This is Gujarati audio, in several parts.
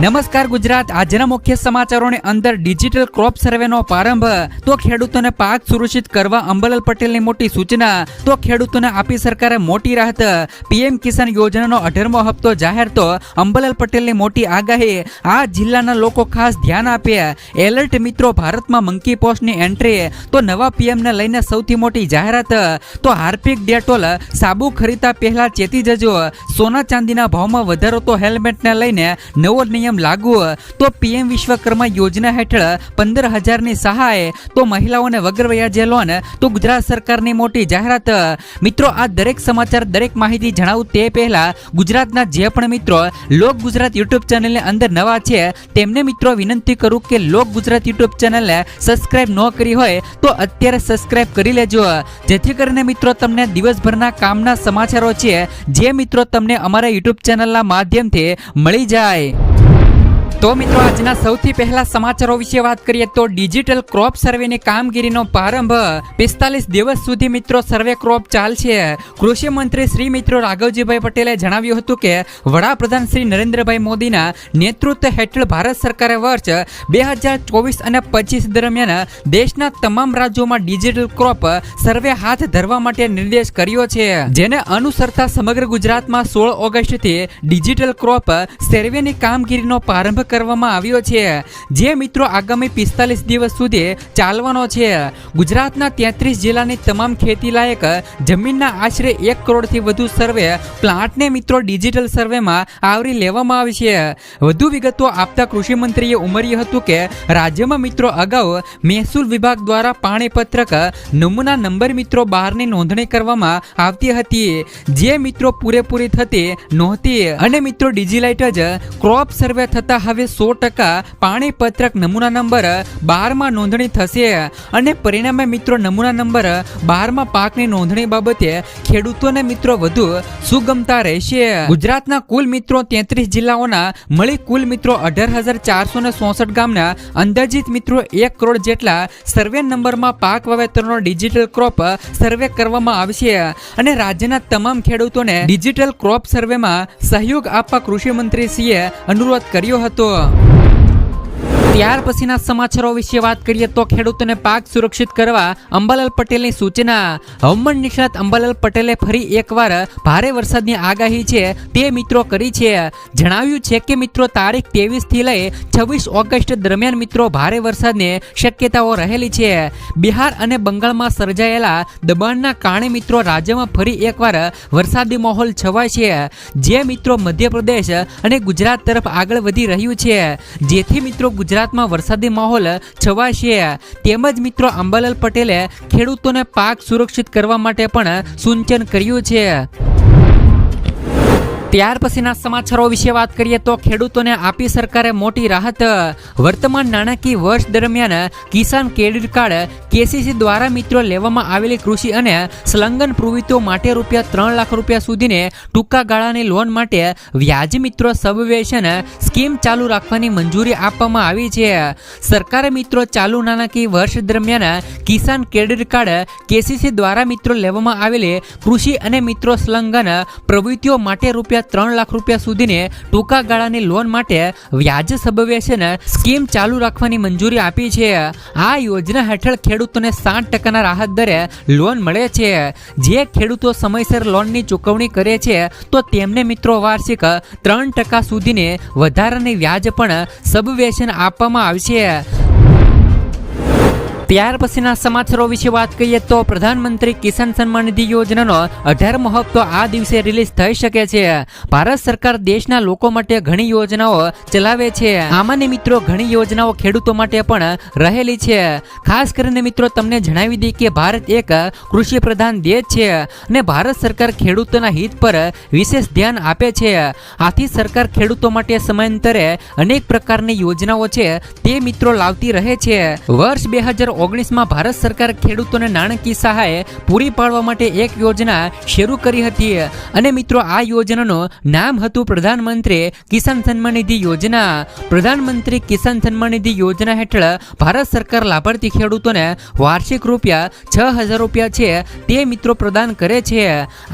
નમસ્કાર ગુજરાત. આજના મુખ્ય સમાચારોની અંદર ડિજિટલ ક્રોપ સર્વેનો પ્રારંભ. તો ખેડૂતોને પાક સુરક્ષિત કરવા અંબલાલ પટેલની મોટી સૂચના. તો ખેડૂતોને આપી સરકારે મોટી રાહત. પીએમ કિસાન યોજનાનો અઢારમો હપ્તો જાહેર. તો અંબલાલ પટેલની મોટી આગાહી. આ જિલ્લાના લોકો ખાસ ધ્યાન આપે. એલર્ટ મિત્રો, ભારતમાં મંકી પોસ્ટની એન્ટ્રી. તો નવા પીએમને લઈને સૌથી મોટી જાહેરાત. તો હાર્પિક ડેટોલ સાબુ ખરીદતા પહેલા ચેતી જજો. સોના ચાંદીના ભાવમાં વધારો તો હેલ્મેટને લઈને નવો નિયમ લાગુ તો પીએમ વિશ્વકર્મા યોજના હેઠળ પંદર હજારની સહાય, તો મહિલાઓને વગર વ્યાજે લોન, તો ગુજરાત સરકારની મોટી જાહેરાત. મિત્રો, આ દરેક સમાચાર, દરેક માહિતી જણાવું તે પહેલા ગુજરાતના જે પણ મિત્રો લોક ગુજરાત યુટ્યુબ ચેનલની અંદર નવા છે, તેમને મિત્રો વિનંતી કરું કે લોક ગુજરાત યુટ્યુબ ચેનલને સબસ્ક્રાઇબ ન કરી હોય, તો અત્યારે સબસ્ક્રાઇબ કરી લેજો. જેથી કરીને મિત્રો, તમને દિવસભરના કામના સમાચારો છે, જે મિત્રો તમને અમારા યુટ્યુબ ચેનલના માધ્યમથી મળી જાય. તો મિત્રો, આજના સૌથી પહેલા સમાચારો વિશે વાત કરીએ તો ડિજિટલ ક્રોપ સર્વેની કામગીરીનો પ્રારંભ પિસ્તાલીસ દિવસ સુધી મિત્રો સર્વે ક્રોપ ચાલશે. કૃષિ મંત્રી શ્રી મિત્રો રાઘવજીભાઈ પટેલે જણાવ્યું હતું કે, વડાપ્રધાન શ્રી નરેન્દ્રભાઈ મોદીના નેતૃત્વ હેઠળ ભારત સરકારે વર્ષ બે હજાર ચોવીસ અને પચીસ દરમિયાન દેશના તમામ રાજ્યોમાં ડિજિટલ ક્રોપ સર્વે હાથ ધરવા માટે નિર્દેશ કર્યો છે. જેને અનુસરતા સમગ્ર ગુજરાતમાં સોળ ઓગસ્ટથી ડિજિટલ ક્રોપ સર્વેની કામગીરીનો પ્રારંભ કરવામાં આવ્યો છે. જે મિત્રો આગામી પિસ્તાલીસ દિવસ સુધી ચાલવાનો છે. ગુજરાતના તેત્રીસ જિલ્લાની તમામ ખેતી લાયક જમીનના આશરે એક કરોડથી વધુ સર્વે પ્લાન્ટને મિત્રો ડિજિટલ સર્વેમાં આવરી લેવામાં આવશે વધુ વિગતો આપતા કૃષિમંત્રીએ ઉમેર્યું હતું કે, રાજ્યમાં મિત્રો અગાઉ મહેસૂલ વિભાગ દ્વારા પાણીપત્રક નમૂના નંબર મિત્રો બહારની નોંધણી કરવામાં આવતી હતી. જે મિત્રો પૂરેપૂરી થતી નહોતી અને મિત્રો ડિજિલાઇટ જ ક્રોપ સર્વે થતા હવે સો ટકા પાણી પત્રક નમૂના નંબર બારમાં નોંધણી થશે અને પરિણામે મિત્રો નમૂના નંબર બારમાં પાકની નોંધણી બાબતે ખેડૂતોને મિત્રો વધુ સુગમતા રહેશે. ગુજરાતના કુલ મિત્રો તેત્રીસ જિલ્લાઓના મળી કુલ મિત્રો અઢાર હજાર ચારસો ને ચોસઠ ગામના અંદાજિત મિત્રો એક કરોડ જેટલા સર્વે નંબરમાં પાક વાવેતરનો ડિજિટલ ક્રોપ સર્વે કરવામાં આવશે અને રાજ્યના તમામ ખેડૂતોને ડિજિટલ ક્રોપ સર્વેમાં સહયોગ આપવા કૃષિ મંત્રીશ્રીએ અનુરોધ કર્યો હતો. что? ત્યાર પછીના સમાચારો વિશે વાત કરીએ તો ખેડૂતોને પાક સુરક્ષિત કરવા અંબાલાલ પટેલની સૂચના. હવામાન નિષ્ણાત અંબાલાલ પટેલે ફરી એકવાર ભારે વરસાદની આગાહી છે તે મિત્રો કરી છે. જણાવ્યું છે કે મિત્રો, તારીખ ત્રેવીસથી લઈ છવ્વીસ ઓગસ્ટ દરમિયાન મિત્રો ભારે વરસાદની શક્યતાઓ રહેલી છે. બિહાર અને બંગાળમાં સર્જાયેલા દબાણના કારણે મિત્રો રાજ્યમાં ફરી એકવાર વરસાદી માહોલ છવાય છે. જે મિત્રો મધ્યપ્રદેશ અને ગુજરાત તરફ આગળ વધી રહ્યું છે. જેથી મિત્રો ગુજરાતમાં વરસાદી માહોલ છવાશે. તેમજ મિત્રો અંબાલાલ પટેલે ખેડૂતોને પાક સુરક્ષિત કરવા માટે પણ સૂચન કર્યું છે. ત્યાર પછીના સમાચારો વિશે વાત કરીએ તો ખેડૂતોને આપી સરકારે મોટી રાહત. વર્તમાન નાણાકીય વર્ષ દરમિયાન કિસાન ક્રેડિટ કાર્ડ કેસીસી દ્વારા મિત્રો લેવામાં આવેલી કૃષિ અને સંલગ્ન પ્રવૃત્તિઓ માટે રૂપિયા ત્રણ લાખ રૂપિયા સુધીને ટૂંકા ગાળાની લોન માટે વ્યાજ મિત્રો સબવેશન સ્કીમ ચાલુ રાખવાની મંજૂરી આપવામાં આવી છે. સરકારે મિત્રો ચાલુ નાણાકીય વર્ષ દરમિયાન કિસાન ક્રેડિટ કાર્ડ કેસીસી દ્વારા મિત્રો લેવામાં આવેલી કૃષિ અને મિત્રો સંલગ્ન પ્રવૃત્તિઓ માટે રૂપિયા ત્રણ લાખ રૂપિયા સુધીને ટૂંકા ગાળાની લોન માટે વ્યાજ સબવેશન સ્કીમ ચાલુ રાખવાની મંજૂરી આપી છે. આ યોજના હેઠળ ખેડૂતોને સાત ટકાના રાહત દરે લોન મળે છે. જે ખેડૂતો સમયસર લોનની ચૂકવણી કરે છે, તો તેમને મિત્રો વાર્ષિક ત્રણ ટકા સુધીને વધારાની વ્યાજ પણ સબવેશન આપવામાં આવશે. ત્યાર પછીના સમાચારો વિશે વાત કરીએ તો પ્રધાનમંત્રી કિસાન સન્માન નિધિ યોજનાનો અઢારમો હપ્તો આ દિવસે રિલીઝ થઈ શકે છે. ભારત સરકાર દેશના લોકો માટે ઘણી યોજનાઓ ચલાવે છે. આમાંની મિત્રો ઘણી યોજનાઓ ખેડૂતો માટે પણ રહેલી છે. ખાસ કરીને મિત્રો તમને જણાવી દઈએ કે ભારત એક કૃષિ પ્રધાન દેશ છે અને ભારત સરકાર ખેડૂતોના હિત પર વિશેષ ધ્યાન આપે છે. આથી સરકાર ખેડૂતો માટે સમયાંતરે અનેક પ્રકારની યોજનાઓ છે તે મિત્રો લાવતી રહે છે. વર્ષ બે હજાર ઓગણીસમાં ભારત સરકાર ખેડૂતોને નાણાકીય સહાય પૂરી પાડવા માટે એક યોજના શરૂ કરી હતી. અને મિત્રો, આ યોજનાનું નામ હતું પ્રધાનમંત્રી કિસાન સન્માન નિધિ યોજના. પ્રધાનમંત્રી કિસાન સન્માન નિધિ યોજના હેઠળ ભારત સરકાર લાભાર્થી ખેડૂતોને વાર્ષિક રૂપિયા છ હજાર રૂપિયા છે તે મિત્રો પ્રદાન કરે છે.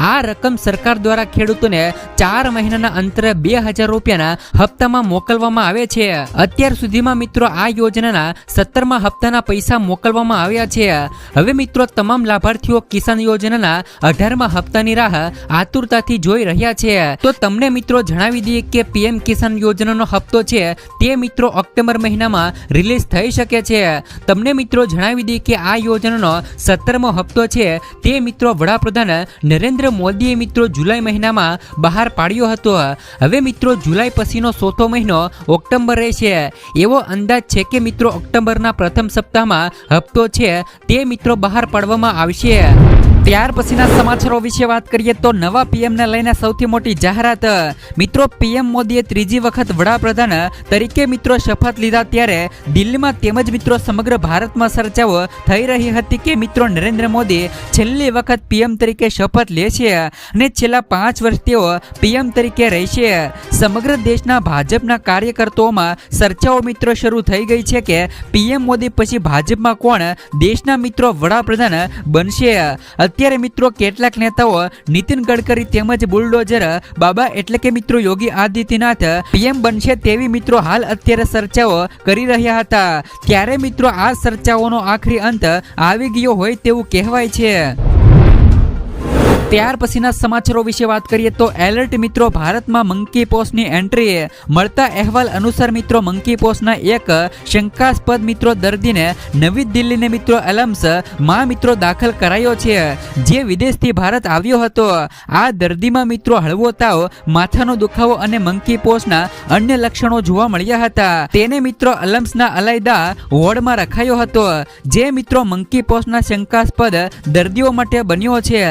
આ રકમ સરકાર દ્વારા ખેડૂતોને ચાર મહિનાના અંતરે બે હજાર રૂપિયાના હપ્તામાં મોકલવામાં આવે છે. અત્યાર સુધીમાં મિત્રો, આ યોજનાના સત્તરમાં હપ્તાના પૈસા મોકલવામાં આવ્યા છે. હવે મિત્રો, તમામ લાભાર્થીઓ કિસાન યોજનાના અઢારમા હપ્તાની રાહ આતુરતાથી જોઈ રહ્યા છે. તો તમને મિત્રો જણાવી દઈએ કે પીએમ કિસાન યોજનાનો હપ્તો છે તે મિત્રો ઓક્ટોબર મહિનામાં રિલીઝ થઈ શકે છે. તમને મિત્રો જણાવી દઈએ કે આ યોજનાનો સત્તરમો હપ્તો છે. તે મિત્રો વડાપ્રધાન નરેન્દ્ર મોદીએ મિત્રો જુલાઈ મહિનામાં બહાર પાડ્યો હતો. હવે મિત્રો જુલાઈ પછીનો ચોથો મહિનો ઓક્ટોબર રહેશે. એવો અંદાજ છે કે મિત્રો ઓક્ટોબરના પ્રથમ સપ્તાહમાં હપ્તો છે તે મિત્રો બહાર પાડવામાં આવશે. ત્યાર પછીના સમાચારો વિશે વાત કરીએ તો નવા પીએમને લઈને સૌથી મોટી જાહેરાત. મિત્રો, પીએમ મોદીએ ત્રીજી વખત વડાપ્રધાન તરીકે મિત્રો શપથ લીધા ત્યારે દિલ્હીમાં તેમજ મિત્રો સમગ્ર ભારતમાં ચર્ચાઓ થઈ રહી હતી કે મિત્રો નરેન્દ્ર મોદી છેલ્લી વખત પીએમ તરીકે શપથ લે છે અને છેલ્લા પાંચ વર્ષ તેઓ પીએમ તરીકે રહેશે સમગ્ર દેશના ભાજપના કાર્યકર્તાઓમાં ચર્ચાઓ મિત્રો શરૂ થઈ ગઈ છે કે પીએમ મોદી પછી ભાજપમાં કોણ દેશના મિત્રો વડાપ્રધાન બનશે. અત્યારે મિત્રો કેટલાક નેતાઓ નીતિન ગડકરી તેમજ બુલડોઝર, બાબા એટલે કે મિત્રો યોગી આદિત્યનાથ, પીએમ બનશે તેવી મિત્રો હાલ અત્યારે ચર્ચાઓ કરી રહ્યા હતા. ત્યારે મિત્રો આ ચર્ચાઓનો આખરી અંત આવી ગયો હોય તેવું કહેવાય છે. ત્યાર પછીના સમાચારો વિશે વાત કરીએ તો એલર્ટ મિત્રો ભારતમાં મંકી પોસ્ટની એન્ટ્રીએ મળતા અહેવાલ અનુસાર મિત્રો મંકી પોસ્ટના એક શંકાસ્પદ મિત્રો દર્દીને નવી દિલ્હીને મિત્રો એલમ્સમાં મિત્રો દાખલ કરાયો છે. જે વિદેશથી ભારત આવ્યો હતો, આ દર્દીમાં મિત્રો હળવો તાવ, માથાનો દુખાવો અને મંકી પોસ્ટના અન્ય લક્ષણો જોવા મળ્યા હતા. તેને મિત્રો અલમ્સના અલાયદા વોર્ડમાં રખાયો હતો. જે મિત્રો મંકી પોસ્ટના શંકાસ્પદ દર્દીઓ માટે બન્યો છે.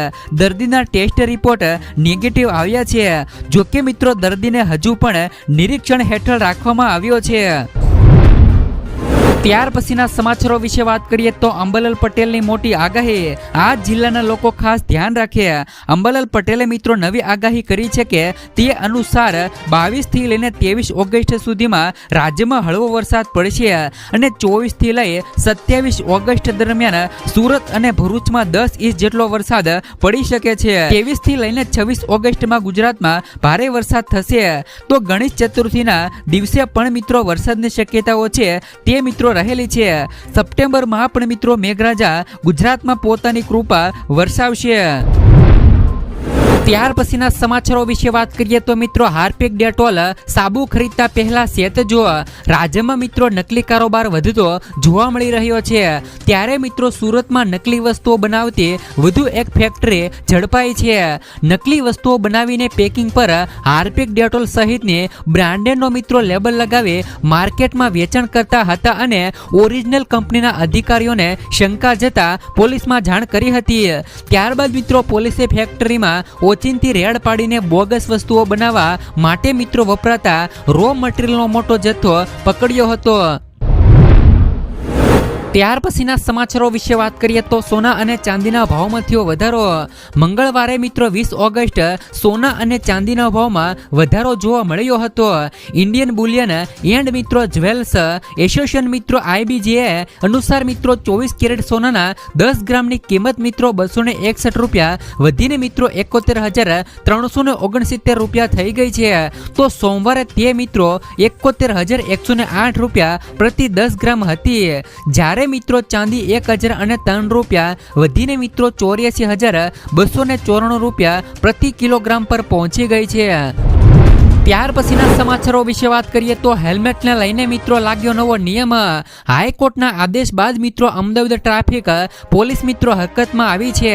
દર્દીના ટેસ્ટ રિપોર્ટ નેગેટિવ આવ્યા છે. જોકે મિત્રો, દર્દીને હજુ પણ નિરીક્ષણ હેઠળ રાખવામાં આવ્યો છે. ત્યાર પછીના સમાચારો વિશે વાત કરીએ તો અંબલાલ પટેલની મોટી આગાહી. આ જિલ્લાના લોકો ખાસ ધ્યાન રાખે. અંબલાલ પટેલે મિત્રો નવી આગાહી કરી છે કે તે અનુસાર બાવીસથી લઈને ત્રેવીસ ઓગસ્ટ સુધીમાં રાજ્યમાં હળવો વરસાદ પડશે અને ચોવીસથી લઈ સત્યાવીસ ઓગસ્ટ દરમિયાન સુરત અને ભરૂચમાં દસ ઇંચ જેટલો વરસાદ પડી શકે છે. ત્રેવીસથી લઈને છવ્વીસ ઓગસ્ટમાં ગુજરાતમાં ભારે વરસાદ થશે. તો ગણેશ ચતુર્થીના દિવસે પણ મિત્રો વરસાદની શક્યતાઓ છે તે મિત્રો રહેલી છે. સપ્ટેમ્બરમાં પણ મિત્રો મેઘરાજા ગુજરાતમાં પોતાની કૃપા વરસાવશે. ત્યાર પછીના સમાચારો વિશે વાત કરીએ તો મિત્રો હાર્પિક ડેટોલ સાબુ ખરીદતા પહેલા સેત જો રાજ્યમાં મિત્રો નકલી કારોબાર વધતો જોવા મળી રહ્યો છે. ત્યારે મિત્રો સુરતમાં નકલી વસ્તુઓ બનાવતી વધુ એક ફેક્ટરી ઝડપાઈ છે. નકલી વસ્તુઓ બનાવીને પેકિંગ પર હાર્પિક ડેટોલ સહિતની બ્રાન્ડેડનો મિત્રો લેબલ લગાવી માર્કેટમાં વેચાણ કરતા હતા અને ઓરિજિનલ કંપનીના અધિકારીઓને શંકા જતા પોલીસમાં જાણ કરી હતી. ત્યારબાદ મિત્રો પોલીસે ફેક્ટરીમાં ઓચિંતી રેડ પાડીને બોગસ વસ્તુઓ બનાવવા માટે મિત્રો વપરાતા રો મટીરિયલનો મોટો જથ્થો પકડ્યો હતો. ત્યાર પછીના સમાચારો વિશે વાત કરીએ તો સોના અને ચાંદીના ભાવમાં થયો વધારો. મંગળવારે મિત્રો વીસ ઓગસ્ટ સોના અને ચાંદીના ભાવમાં વધારો જોવા મળ્યો હતો. ઇન્ડિયન બુલિયન એન્ડ મિત્રો જ્વેલ્સ એસોસિએશન મિત્રો આઈબીજીએ અનુસાર મિત્રો ચોવીસ કેરેટ સોનાના દસ ગ્રામની કિંમત મિત્રો બસો ને એકસઠ રૂપિયા વધીને મિત્રો એકોતેર હજાર ત્રણસો ને ઓગણસિત્તેર રૂપિયા થઈ ગઈ છે. તો સોમવારે તે મિત્રો એકોતેર હજાર એકસો ને આઠ રૂપિયા પ્રતિ દસ ગ્રામ હતી. જ્યારે મિત્રો ચાંદી એક હજાર અને ત્રણ રૂપિયા, વધીને મિત્રો ચોર્યાસી હજાર બસો ને ચોરાણું રૂપિયા પ્રતિ કિલોગ્રામ પર પહોંચી ગઈ છે. ત્યાર પછીના સમાચારો વિશે વાત કરીએ તો હેલ્મેટને લઈને મિત્રો લાગ્યો નવો નિયમ. હાઈકોર્ટના આદેશ બાદ મિત્રો અમદાવાદ ટ્રાફિક પોલીસ મિત્રો હરકતમાં આવી છે.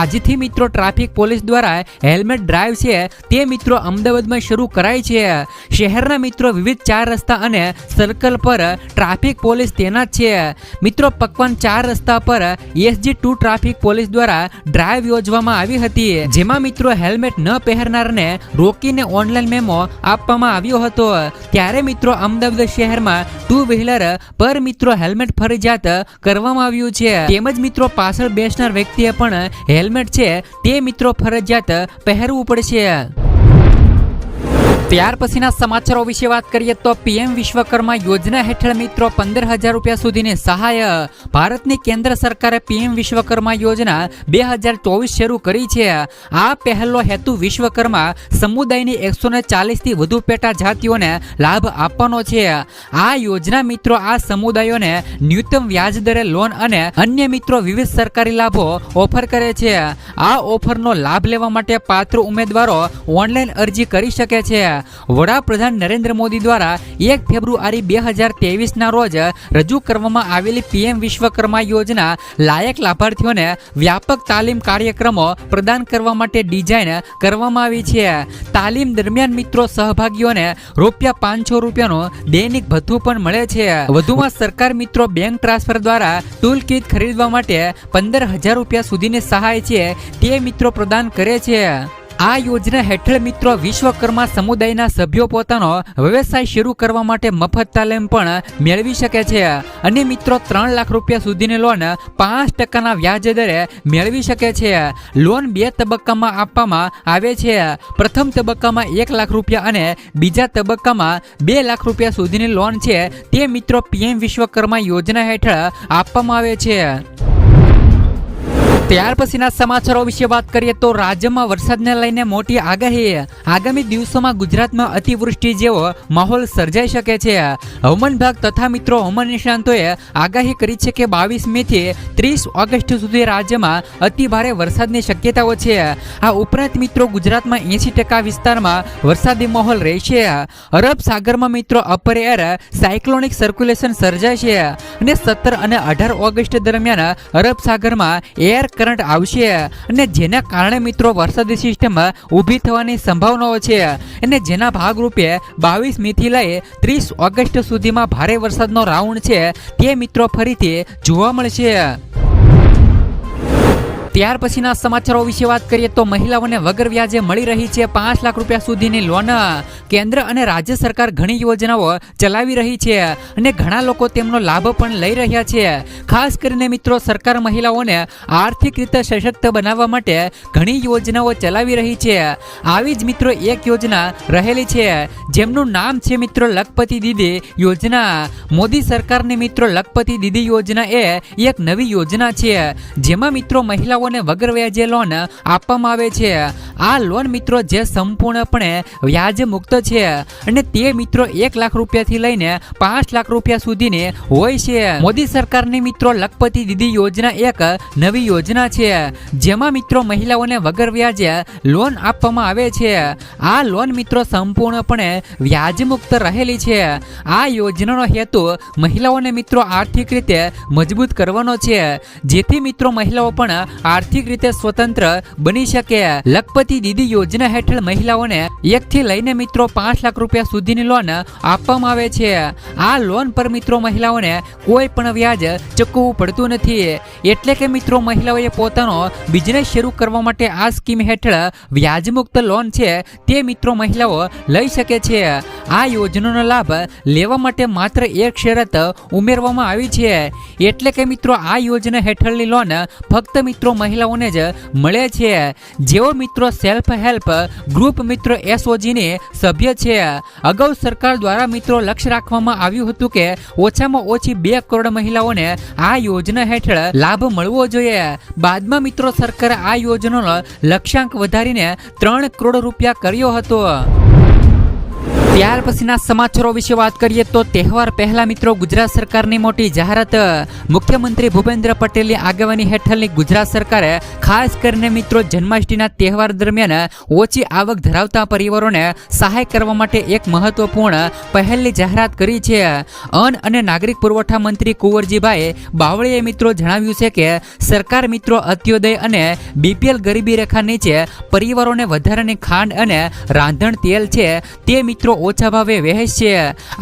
આજથી મિત્રો ટ્રાફિક પોલીસ દ્વારા હેલ્મેટ ડ્રાઈવ છે તે મિત્રો અમદાવાદમાં શરૂ કરાય છે. શહેરના મિત્રો વિવિધ ચાર રસ્તા અને સર્કલ પર ટ્રાફિક પોલીસ તૈનાત છે. મિત્રો પકવાન ચાર રસ્તા પર એસજી ટુ ટ્રાફિક પોલીસ દ્વારા ડ્રાઈવ યોજવામાં આવી હતી. જેમાં મિત્રો હેલ્મેટ ન પહેરનારને રોકીને ઓનલાઈન મેમો આપવામાં આવ્યો હતો. ત્યારે મિત્રો અમદાવાદ શહેરમાં ટુ વ્હીલર પર મિત્રો હેલ્મેટ ફરજિયાત કરવામાં આવ્યું છે. તેમજ મિત્રો પાછળ બેસનાર વ્યક્તિએ પણ હેલ્મેટ છે તે મિત્રો ફરજિયાત પહેરવું પડશે. ત્યાર પછીના સમાચારો વિશે વાત કરીએ તો પીએમ વિશ્વકર્મા યોજના હેઠળ મિત્રો પંદર હજાર રૂપિયા સુધીની સહાય. ભારતની કેન્દ્ર સરકારે પીએમ વિશ્વકર્મા યોજના બે હજાર ચોવીસ શરૂ કરી છે. આ પહેલો હેતુ વિશ્વકર્મા સમુદાયની એકસો ને ચાલીસથી વધુ પેટા જાતિઓને લાભ આપવાનો છે. આ યોજના મિત્રો આ સમુદાયોને ન્યૂનતમ વ્યાજ દરે લોન અને અન્ય મિત્રો વિવિધ સરકારી લાભો ઓફર કરે છે. આ ઓફરનો લાભ લેવા માટે પાત્ર ઉમેદવારો ઓનલાઈન અરજી કરી શકે છે. વડાપ્રધાન નરેન્દ્ર મોદી દ્વારા એક ફેબ્રુઆરી બે હજાર ત્રેવીસના રોજ રજૂ કરવામાં આવેલી પીએમ વિશ્વકર્મા યોજના લાયક લાભાર્થીઓને વ્યાપક તાલીમ કાર્યક્રમો પ્રદાન કરવા માટે ડિઝાઇન કરવામાં આવી છે. તાલીમ દરમિયાન મિત્રો સહભાગીઓને રૂપિયા પાંચસો રૂપિયાનું દૈનિક ભથ્થું પણ મળે છે. વધુમાં સરકાર મિત્રો બેંક ટ્રાન્સફર દ્વારા ટૂલ કીટ ખરીદવા માટે પંદર હજાર રૂપિયા સુધીની સહાય છે તે મિત્રો પ્રદાન કરે છે. આ યોજના હેઠળ મિત્રો વિશ્વકર્મા સમુદાયના સભ્યો પોતાનો વ્યવસાય શરૂ કરવા માટે મફત તાલીમ પણ મેળવી શકે છે. અને મિત્રો ત્રણ લાખ રૂપિયા સુધીની લોન પાંચ ટકાના વ્યાજ દરે મેળવી શકે છે. લોન બે તબક્કામાં આપવામાં આવે છે. પ્રથમ તબક્કામાં એક લાખ રૂપિયા અને બીજા તબક્કામાં બે લાખ રૂપિયા સુધીની લોન છે. તે મિત્રો પીએમ વિશ્વકર્મા યોજના હેઠળ આપવામાં આવે છે. ત્યાર પછીના સમાચારો વિશે વાત કરીએ તો રાજ્યમાં વરસાદને લઈને મોટી આગાહી. આગામી દિવસોમાં ગુજરાતમાં અતિવૃષ્ટિ જેવો માહોલ સર્જાઈ શકે છે. હવામાન વિભાગ તથા મિત્રો હવામાન નિષ્ણાંતોએ આગાહી કરી છે કે બાવીસ મે થી ત્રીસ ઓગસ્ટ સુધી રાજ્યમાં અતિ ભારે વરસાદની શક્યતાઓ છે. આ ઉપરાંત મિત્રો ગુજરાતમાં એંસી ટકા વિસ્તારમાં વરસાદી માહોલ રહેશે. અરબ સાગરમાં મિત્રો અપર એર સાયક્લોનિક સર્ક્યુલેશન સર્જાય છે અને સત્તર અને અઢાર ઓગસ્ટ દરમિયાન અરબ સાગરમાં એર કરંટ આવશે અને જેના કારણે મિત્રો વરસાદી સિસ્ટમ ઊભી થવાની સંભાવનાઓ છે. અને જેના ભાગરૂપે બાવીસ મીથી લઈ ત્રીસ ઓગસ્ટ સુધીમાં ભારે વરસાદનો રાઉન્ડ છે તે મિત્રો ફરીથી જોવા મળશે. ત્યાર પછીના સમાચારો વિશે વાત કરીએ તો મહિલાઓને વગર વ્યાજે મળી રહી છે પાંચ લાખ રૂપિયા સુધીની લોન. કેન્દ્ર અને રાજ્ય સરકાર ઘણી યોજનાઓ ચલાવી રહી છે અને ઘણા લોકો તેમનો લાભ પણ લઈ રહ્યા છે. ખાસ કરીને મિત્રો, સરકાર મહિલાઓને આર્થિક રીતે સશક્ત બનાવવા માટે ઘણી યોજનાઓ ચલાવી રહી છે. આવી જ મિત્રો, એક યોજના રહેલી છે. જેમનું નામ છે મિત્રો, લખપતિ દીદી યોજના. મોદી સરકારની મિત્રો, લખપતિ દીદી યોજના એ એક નવી યોજના છે. જેમાં મિત્રો મહિલાઓને વગર વ્યાજે લોન આપવામાં આવે છે. આ લોન મિત્રો જે સંપૂર્ણપણે વ્યાજ મુક્ત છે અને તે મિત્રો એક લાખ રૂપિયાથી લઈને પાંચ લાખ રૂપિયા સુધીની હોય છે. મોદી સરકારની મિત્રો લખપતિ દીદી યોજના એક નવી યોજના છે. જેમાં મિત્રો મહિલાઓને વગર વ્યાજે લોન આપવામાં આવે છે. આ લોન મિત્રો સંપૂર્ણપણે વ્યાજ મુક્ત રહેલી છે. આ યોજનાનો હેતુ મહિલાઓને મિત્રો આર્થિક રીતે મજબૂત કરવાનો છે. જેથી મિત્રો મહિલાઓ પણ આર્થિક રીતે સ્વતંત્ર બની શકે. લખપતિ દીદી યોજના હેઠળ મહિલાઓને એકથી લઈને મિત્રો પાંચ લાખ રૂપિયા સુધીની લોન આપવામાં આવે છે. આ લોન પર મિત્રો મહિલાઓને કોઈ પણ વ્યાજ ચૂકવવું પડતું નથી. એટલે કે મિત્રો મહિલાઓએ પોતાનો બિઝનેસ શરૂ કરવા માટે આ સ્કીમ હેઠળ વ્યાજમુક્ત લોન છે તે મિત્રો મહિલાઓ લઈ શકે છે. આ યોજનાનો લાભ લેવા માટે માત્ર એક શરત ઉમેરવામાં આવી છે. એટલે કે મિત્રો આ યોજના હેઠળની લોન ફક્ત મિત્રો મહિલાઓને જ મળે છે. જેઓ મિત્રો સેલ્ફ હેલ્પ ગ્રુપ મિત્રો એસઓજીની સભ્ય છે. અગાઉ સરકાર દ્વારા મિત્રો લક્ષ્ય રાખવામાં આવ્યું હતું કે ઓછામાં ઓછી બે કરોડ મહિલાઓને આ યોજના હેઠળ લાભ મળવો જોઈએ. બાદમાં મિત્રો સરકારે આ યોજનાનો લક્ષ્યાંક વધારીને ત્રણ કરોડ રૂપિયા કર્યો હતો. ત્યાર પછીના સમાચારો વિશે વાત કરીએ તો તહેવાર પહેલા મિત્રો ગુજરાત સરકારની મોટી જાહેરાત, મુખ્યમંત્રી ભૂપેન્દ્ર પટેલની આગેવાની હેઠળની ગુજરાત સરકારે ખાસ કરીને મિત્રો જન્માષ્ટમીના તહેવાર દરમિયાન ઓછી આવક ધરાવતા પરિવારોને સહાય કરવા માટે એક મહત્વપૂર્ણ પહેલની જાહેરાત કરી છે. અન્ન અને નાગરિક પુરવઠા મંત્રી કુંવરજીભાઈ બાવળીએ મિત્રો જણાવ્યું છે કે સરકાર મિત્રો અત્યોદય અને બીપીએલ ગરીબી રેખા નીચે પરિવારોને વધારાની ખાંડ અને રાંધણ તેલ છે તે મિત્રો ઓછા ભાવે વહેંચશે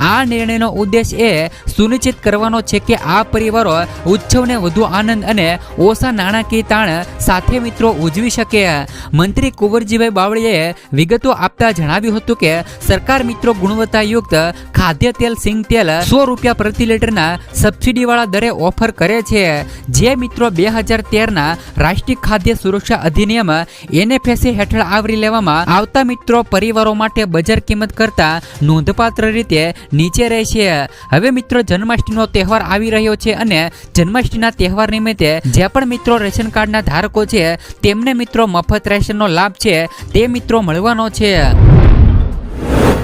આ નિર્ણયનો ઉદ્દેશ એ સુનિશ્ચિત કરવાનો છે કે આ પરિવારો ઉત્સવને વધુ આનંદ અને ઓછા નાણાકીય તાણ સાથે મિત્રો ઉજવી શકે. મંત્રી કુંવરજીભાઈ બાવળીએ વિગતો આપતા જણાવ્યું હતું કે, સરકાર મિત્રો ગુણવત્તાયુક્ત ખાદ્ય તેલ, સિંગ તેલ સો રૂપિયા પ્રતિ લીટરના સબસિડીવાળા દરે ઓફર કરે છે. જે મિત્રો બે હજાર તેરના રાષ્ટ્રીય ખાદ્ય સુરક્ષા અધિનિયમ એનએફએસી હેઠળ આવરી લેવામાં આવતા મિત્રો પરિવારો માટે બજાર કિંમત કરતા નોંધપાત્ર રીતે નીચે રહેશે. હવે મિત્રો, જન્માષ્ટમીનો તહેવાર આવી રહ્યો છે અને જન્માષ્ટમીના તહેવાર નિમિત્તે જે પણ મિત્રો રેશન કાર્ડના ધારકો છે, તેમને મિત્રો મફત રેશનનો લાભ છે, તે મિત્રો મળવાનો છે.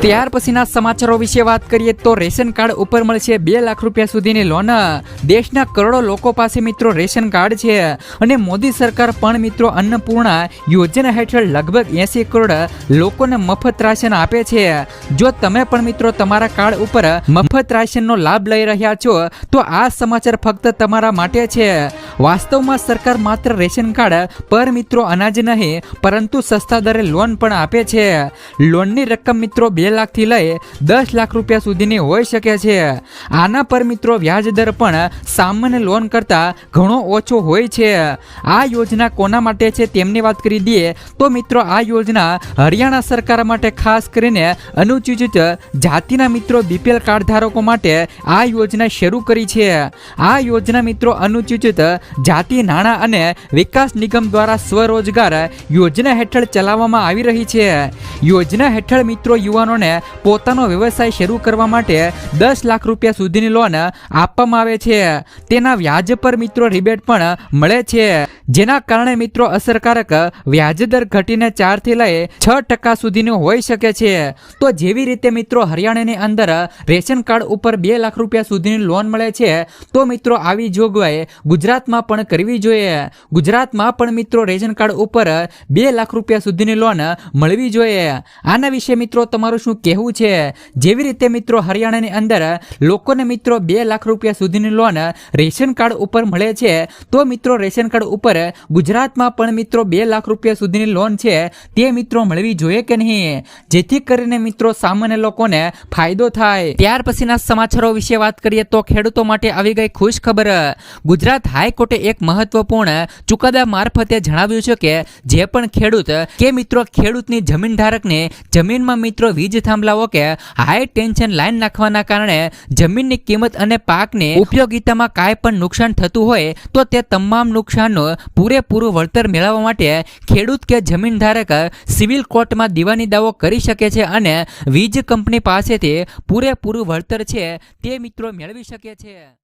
ત્યાર પછીના સમાચારો વિશે વાત કરીએ તો રેશન કાર્ડ ઉપર મળશે બે લાખ રૂપિયા સુધીની લોન. દેશના કરોડો લોકો પાસે મિત્રો રેશન કાર્ડ છે અને મોદી સરકાર પણ મિત્રો અન્નપૂર્ણા યોજના હેઠળ લગભગ એસી કરોડ લોકોને મફત રાશન આપે છે. જો તમે પણ મિત્રો તમારા કાર્ડ ઉપર મફત રાશનનો લાભ લઈ રહ્યા છો, તો આ સમાચાર ફક્ત તમારા માટે છે. વાસ્તવમાં સરકાર માત્ર રેશન કાર્ડ પર મિત્રો અનાજ નહીં, પરંતુ સસ્તા દરે લોન પણ આપે છે. લોનની રકમ મિત્રો બે લાખથી લઈ દસ લાખ રૂપિયા સુધીની હોઈ શકે છે. આના પર મિત્રો વ્યાજદર પણ સામાન્ય લોન કરતાં ઘણો ઓછો હોય છે. આ યોજના કોના માટે છે તેમની વાત કરી દઈએ તો મિત્રો આ યોજના હરિયાણા સરકાર માટે ખાસ કરીને અનુસૂચિત જાતિના મિત્રો બીપીએલ કાર્ડ ધારકો માટે આ યોજના શરૂ કરી છે. આ યોજના મિત્રો અનુસૂચિત જાતિ નાણાં અને વિકાસ નિગમ દ્વારા સ્વરોજગાર યોજના હેઠળ ચલાવવામાં આવી રહી છે. યોજના હેઠળ મિત્રો યુવાનોને પોતાનો વ્યવસાય શરૂ કરવા માટે દસ લાખ રૂપિયા સુધીની લોન આપવામાં આવે છે. તેના વ્યાજ પર મિત્રો રિબેટ પણ મળે છે. જેના કારણે મિત્રો અસરકારક વ્યાજ દર ઘટીને ચારથી લઈ છ ટકા સુધીનો હોઈ શકે છે. તો જેવી રીતે મિત્રો હરિયાણાની અંદર રેશન કાર્ડ ઉપર બે લાખ રૂપિયા સુધીની લોન મળે છે, તો મિત્રો આવી જોગવાઈ ગુજરાતમાં પણ કરવી જોઈએ. ગુજરાતમાં પણ મિત્રો રેશન કાર્ડ ઉપર બે લાખ રૂપિયા સુધીની લોન મળવી જોઈએ. આના વિશે મિત્રો તમારું શું કહેવું છે, જેવી રીતે મિત્રો હરિયાણાની અંદર લોકોને મિત્રો બે લાખ રૂપિયા સુધીની લોન રેશન કાર્ડ ઉપર મળે છે, તો મિત્રો રેશન કાર્ડ ઉપર ગુજરાતમાં પણ મિત્રો બે લાખ રૂપિયા સુધીની લોન છે, તે મિત્રો મળવી જોઈએ કે નહીં? જેથી કરીને મિત્રો સામાન્ય લોકોને ફાયદો થાય. ત્યાર પછીના સમાચારો વિશે વાત કરીએ તો ખેડૂતો માટે આવી ગઈ ખુશ ખબર. ગુજરાત હાઈકોર્ટે એક મહત્વપૂર્ણ ચુકાદા મારફતે જણાવ્યું છે કે, જે પણ ખેડૂત કે મિત્રો ખેડૂતની જમીન ધારકને જમીનમાં મિત્રો વીજ થાંભલાઓ કે હાઈ ટેન્શન લાઈન નાખવાના કારણે જમીનની કિંમત અને પાકની ઉપયોગિતામાં કાંઈ પણ નુકસાન થતું હોય, તો તે તમામ નુકસાનનું પૂરેપૂરું વળતર મેળવવા માટે ખેડૂત કે જમીન ધારક સિવિલ કોર્ટમાં દીવાની દાવો કરી શકે છે અને વીજ કંપની પાસેથી પૂરેપૂરું વળતર છે તે મિત્રો મેળવી શકે છે.